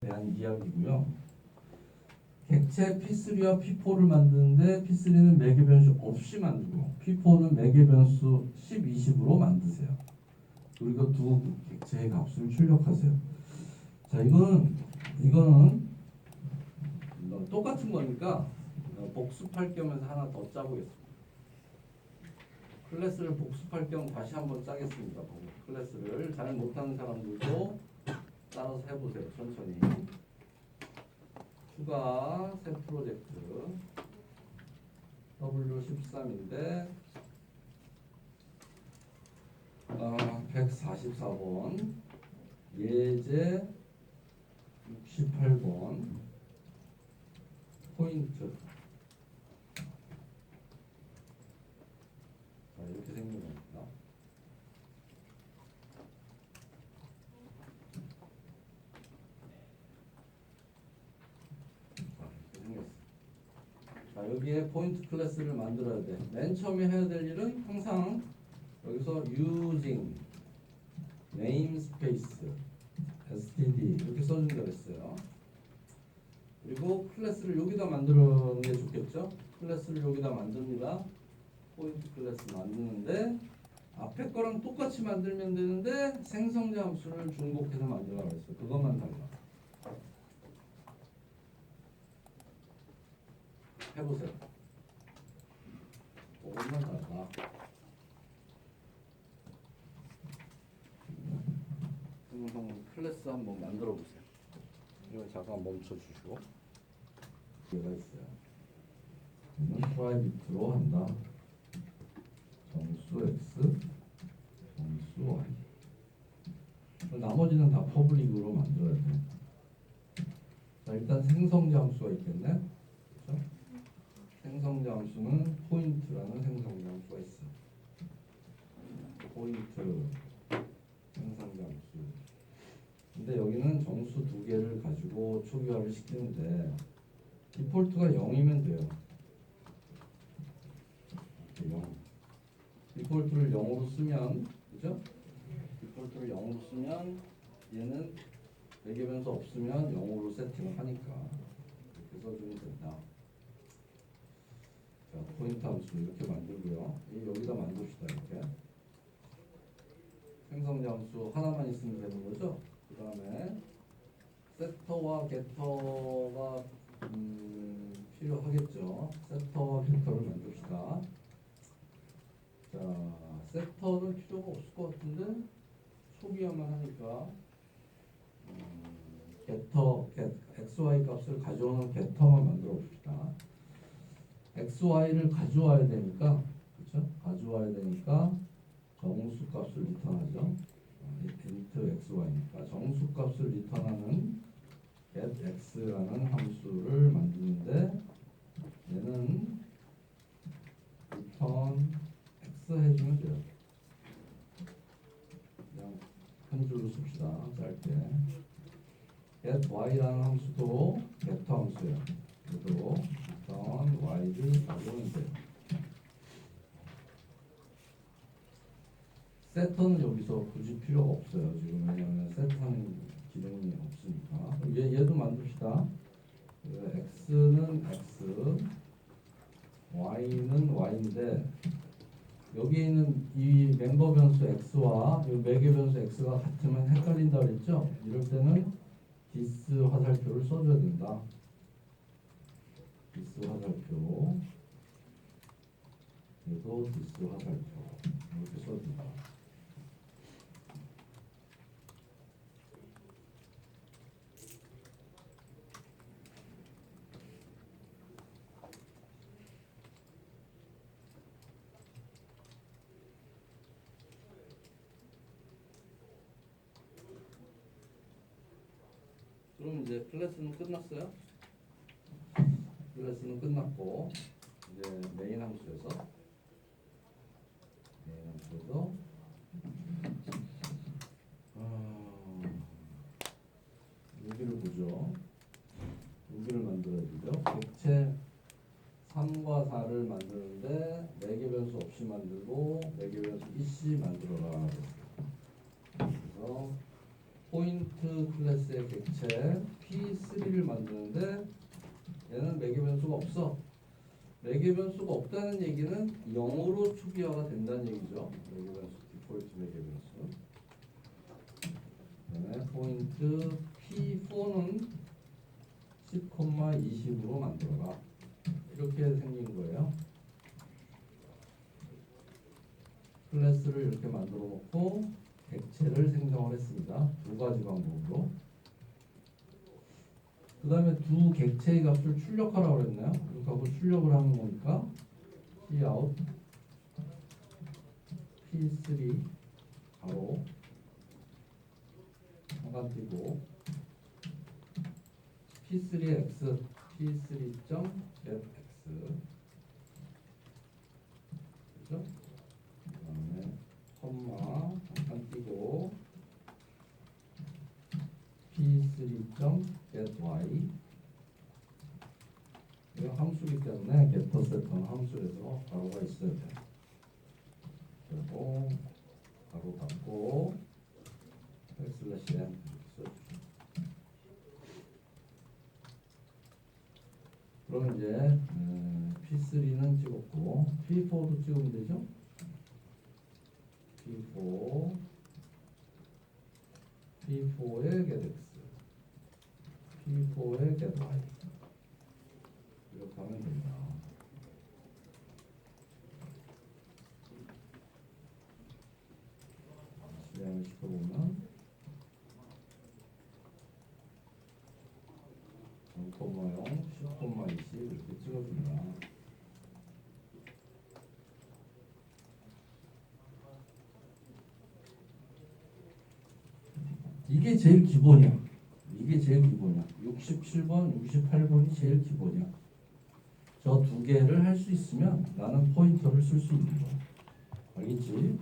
대한 이야기고요. 객체 P3와 P4를 만드는데 P3는 매개 변수 없이 만들고 P4는 매개 변수 10, 20으로 만드세요. 그리고 두 객체의 값을 출력하세요. 자, 이거는 이거는 뭐 똑같은 거니까 복습할 겸해서 하나 더 짜보겠습니다. 클래스를 복습할 겸 다시 한번 짜겠습니다. 클래스를 잘 못하는 사람들도 따라서 해보세요. 천천히. 추가 새 프로젝트 W13인데 아, 144번 예제 68번 포인트 자 이렇게 생긴 겁니다. 자, 이렇게 생겼어. 자 여기에 포인트 클래스를 만들어야 돼. 맨 처음에 해야 될 일은 항상 여기서 using namespace std 이렇게 써준다 그랬어요. 그리고 클래스를 여기다 만드는 게 좋겠죠? 클래스를 여기다 만듭니다. 포인트 클래스 만드는데 앞에 거랑 똑같이 만들면 되는데 생성자 함수를 중복해서 만들라고 했어요. 그것만 달라. 해보세요. 그것만 달라. 생성 클래스 한번 만들어 보세요. 이거 잠깐 멈춰 주시고. 얘가 있어요. 프라이빗으로 한다. 정수 x, 정수 y. 나머지는 다 퍼블릭으로 만들어야 돼. 자 일단 생성자 함수가 있겠네. 그렇죠? 생성자 함수는 포인트라는 생성자 함수가 있어. 포인트 생성자 함수. 근데 여기는 정수 두 개를 가지고 초기화를 시키는데 디폴트가 0이면 돼요. 이렇게 0. 디폴트를 0으로 쓰면 그죠? 디폴트를 0으로 쓰면 얘는 매개 변수 없으면 0으로 세팅을 하니까 이렇게 써주면 된다. 자 포인트 함수 이렇게 만들고요. 이 여기다 만듭시다 이렇게. 생성자 함수 하나만 있으면 되는 거죠. 그 다음에 세터와 게터가 음, 필요하겠죠. 세터와 게터를 만듭시다. 자, 세터는 필요가 없을 것 같은데 초기화만 하니까 음, 게터, 겟, xy 값을 가져오는 게터만 만들어 봅시다. Xy를 가져와야 되니까 그렇죠? 가져와야 되니까 정수 값을 리턴하죠. int xy니까 정수 값을 리턴하는 get x라는 함수를 만드는데 얘는 return x 해주면 돼요. 그냥 한 줄로 씁시다. 짧게. get y라는 함수도 get 함수예요. 그래도 return y를 가져오면 돼요. 세터는 여기서 굳이 필요가 없어요. 지금 왜냐하면 세터는 기능이 없으니까. 얘, 얘도 만듭시다. 그 x는 x, y는 y인데 여기에 있는 이 멤버 변수 x와 이 매개 변수 x가 같으면 헷갈린다 그랬죠? 이럴 때는 디스 화살표를 써줘야 된다. 디스 화살표. 그래도 디스 화살표 이렇게 써준다. 그럼 이제 클래스는 끝났어요? 클래스는 끝났고 이제 메인 함수에서 메인 함수에서 아, 여기를 보죠. 여기를 만들어야 되죠. 객체 3과 4를 만드는데 매개 변수 없이 만들고 매개 변수 있이 만들어라. 그래서 포인트 클래스의 객체 P3를 만드는데 얘는 매개 변수가 없어. 매개 변수가 없다는 얘기는 0으로 초기화가 된다는 얘기죠. 매개 변수, 디폴트 매개 변수. 그다음에 포인트 P4는 10,20으로 만들어라. 이렇게 생긴 거예요. 클래스를 이렇게 만들어 놓고 객체를 생성을 했습니다. 두 가지 방법으로. 그 다음에 두 객체의 값을 출력하라고 그랬나요? 이 값을 출력을 하는 거니까 cout p3 바로 잠깐 띄고 p3의 x p3.getx 그죠? 그 다음에 컴마 잠깐 띄고 p3.gety 이거 함수이기 때문에 getter setter는 함수에서 가로가 있어야 돼. 그리고 가로 닫고 백슬래시 n. 그럼 이제 음, P3는 찍었고 P4도 찍으면 되죠? P4 P4의 get x P4의 get y 이렇게 하면 됩니다. 실행을 시켜보면 0,0, 10,20 이렇게 찍어줍니다. 이게 제일 기본이야. 제일 기본이야. 67번, 68번이 제일 기본이야. 저 두 개를 할 수 있으면 나는 포인터를 쓸 수 있는 거야. 알겠지?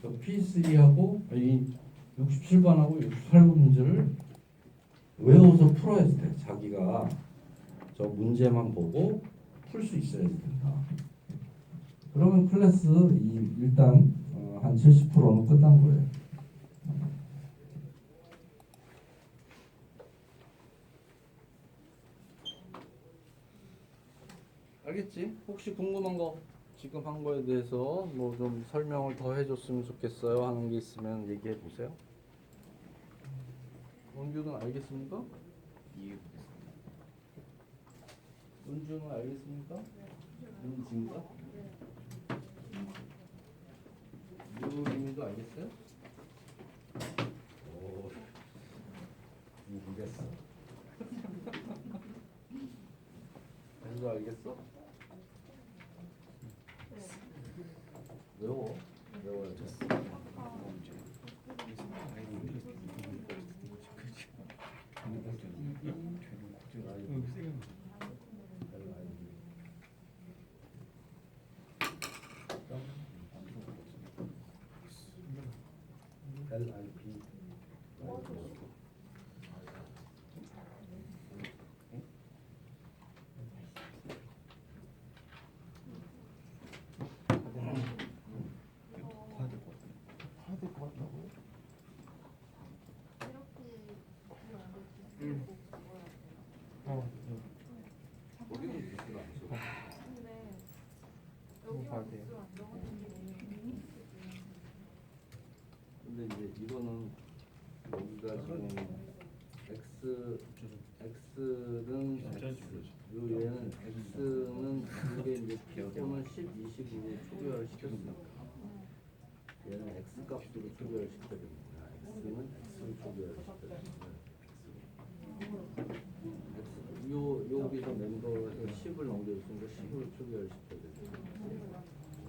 저 P3하고 이 67번하고 68번 문제를 외워서 풀어야 돼. 자기가 저 문제만 보고 풀 수 있어야 된다. 그러면 클래스 이 일단 어, 한 70%는 끝난 거예요. 알겠지? 혹시 궁금한 거 지금 한 거에 대해서 뭐 좀 설명을 더 해줬으면 좋겠어요 하는 게 있으면 얘기해 보세요. 원규는 알겠습니까? 은주는 알겠습니까? 은진가? 유림이도 알겠어요? 오, 모르겠어. 은주 알겠어? 외워. 외워야지. LIP 거기는 뉴스가 안 써. 근데 이거는 여기가 지금 x x는 x 요 얘는 x는 이게 이제 P4는 10, 20으로 초기화를 시켰으니까 얘는 x 값으로 초기화를 시켜야 됩니다. x는 x로 초기화를 시켜야 됩니다. x 요 여기서 멤버에서 10을 넘겨줬으니까 10으로 초기화를 시켜야 됩니다.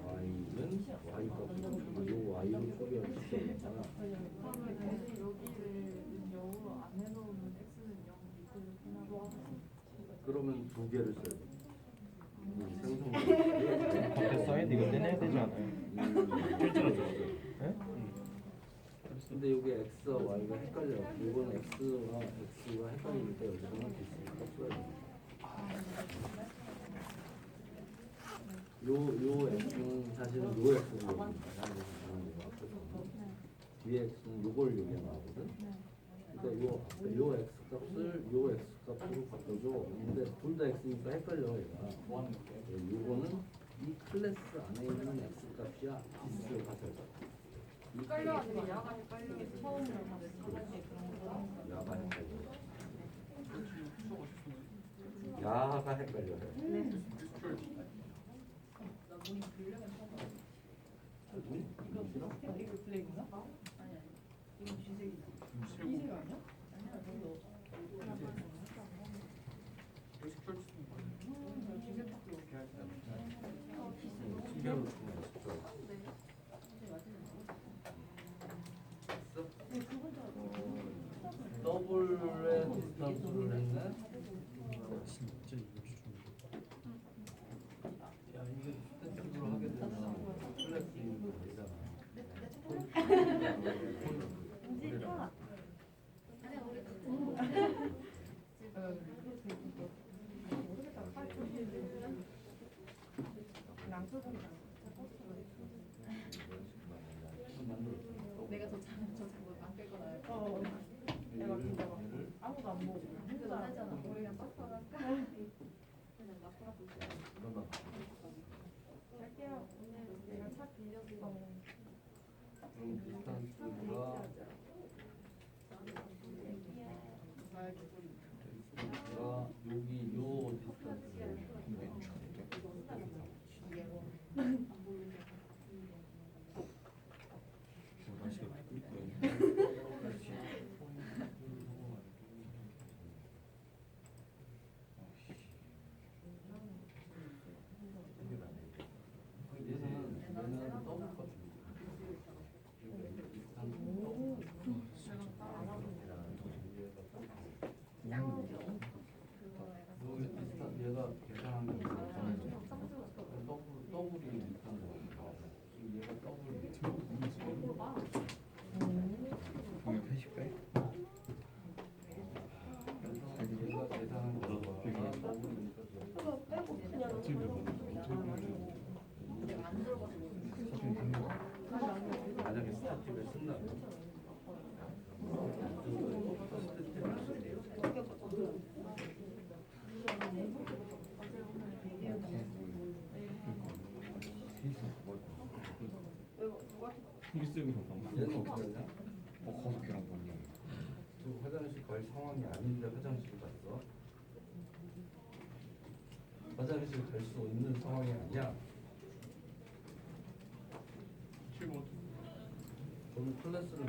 y는 y 값으로 요 y로 초기화를 시켜야 됩니다. 그러면 대신 여기를 0으로 안 해놓으면 x는 0 이렇게 그러면 두 개를 써야 돼. 생성. 밖에 사이드 이거 떼내야 되지 않아요? 네? 근데 여기 x와 y가 헷갈려. 이거는 x와 x가 헷갈리니까 여기서는 비슷하게 써야 돼. 요, 요 x는 사실은 요 x는 여기입니다. 뒤에 x는 요걸 여기에 나오거든. 그러니까 요, 요 x 값을 요 x 값으로 바꿔줘. 근데 둘 다 x니까 헷갈려 얘가. 예, 요거는 이 클래스 안에 있는 x 값이야. 디스 같아서. 헷갈려 가지고 야가 헷갈려 처음으로 하는 야가 헷갈려. 야가 헷갈려. 이거 싫어? 이거 블랙인가? 아니 진짜. 더블의 디스턴스를 했네? 진짜 이거 좀 야 이게 스탠스로 하게 되면 플렉스 아니잖아. 내가 저 장, 저 장고 안 끌고 나요. 어. 내가 진짜 막 아무도 안 보고 혼자 하잖아. 우리 그냥 빡빡 할까? 그냥 빡빡 이거나 갈게요. 오늘 내가 차 빌려서 그럼 디스턴스가 디스턴스가 여기 요 디스턴스 얘는 얘는 더블 컷 여기 비슷한 얘가 계산한 게 더블 더블이 비슷한 거니까 지금 얘가 더블 그러면 80배? 그래서 얘가 계산한 거가 더블이니까 만약에 스타집에 쓴다면 필수적인 방법 얘는 어떻게 하냐? 어 거북이랑 뭐냐 지금 화장실 갈 상황이 아닌데 화장실 갔어. 화장실 갈수 있는 상황이 아니야. 저는 클래스를